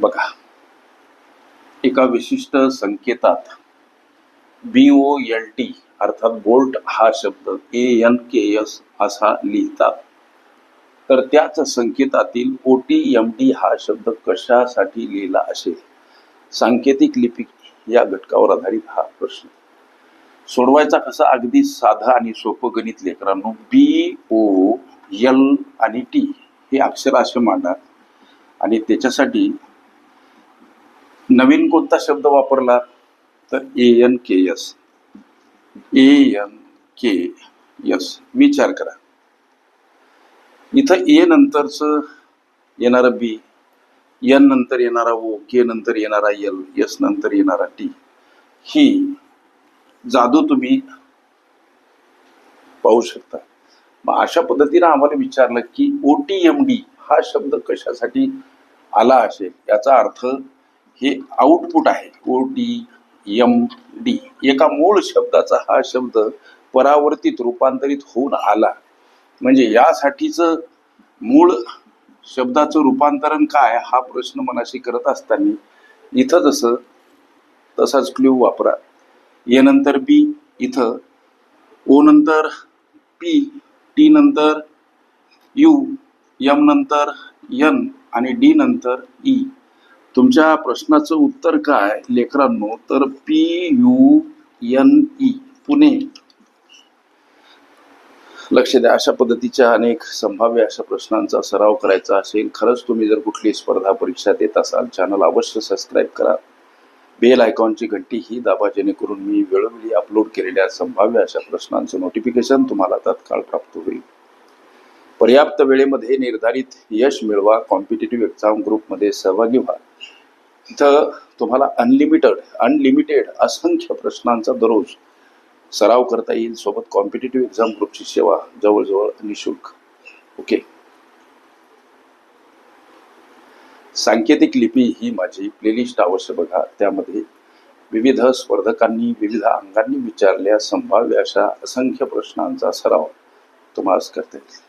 बघा. एका विशिष्ट संकेतात बी ओ एल टी अर्थात बोल्ट हा शब्द ए एन के एस असा लिहितात. तर त्याच संकेतातील ओ टी एम डी हा शब्द कशासाठी लिहिला असेल? सांकेतिक लिपी या घटकावर आधारित हा प्रश्न. सोडवायचा कसा अगदी साधा आणि सोपं गणित लेकरांनो बी ओ एल आणि टी हे अक्षर असे मांडा आणि त्याच्यासाठी नवीन कोणता शब्द वापरला तर A N K S A N K S विचार करा. इथं ए नंतरच येणारं बी एन नंतर येणारा ओ के नंतर येणारा एल एस नंतर येणारा टी ही जादू तुम्ही पाहू शकता. मग अशा पद्धतीनं आम्हाला विचारलं की ओ टी एम डी हा शब्द कशासाठी आला असेल? याचा अर्थ हे आउटपुट आहे. ओ टी एम डी एका मूळ शब्दाचा हा शब्द परावर्तित रूपांतरित होऊन आला. म्हणजे यासाठीच मूळ शब्दाचं रूपांतरण काय हा प्रश्न मनाशी करत असताना इथं जसं तसाच क्ल्यू वापरा. ए नंतर बी इथं ओ नंतर पी टी नंतर यू एम नंतर एन आणि डी नंतर ई. तुमच्या प्रश्नाचं उत्तर काय लेकरांनो? तर P U N E Pune. लक्ष द्या अशा पद्धतीच्या अनेक संभाव्य अशा प्रश्नांचा सराव करायचा असेल खरंच तुम्ही जर कुठली स्पर्धा परीक्षा देत असाल चॅनल अवश्य सबस्क्राईब करा. बेल आयकॉनची घंटी ही दाबा जेणेकरून मी वेळोवेळी अपलोड केलेल्या संभाव्य अशा प्रश्नांचं नोटिफिकेशन तुम्हाला तात्काळ प्राप्त होईल. पर्याप्त वेळेमध्ये निर्धारित यश मिळवा कॉम्पिटेटिव्ह एक्झाम ग्रुपमध्ये सहभागी व्हा. इथं तुम्हाला अनलिमिटेड अनलिमिटेड असंख्य प्रश्नांचा दररोज सराव करता येईल. सोबत कॉम्पिटेटिव्ह एक्झाम ग्रुपची सेवा जवळजवळ निशुल्क. ओके सांकेतिक लिपी ही माझी प्लेलिस्ट अवश्य बघा. त्यामध्ये विविध स्पर्धकांनी विविध अंगांनी विचारलेल्या संभाव्य अशा असंख्य प्रश्नांचा सराव तुम्हाला करता येईल.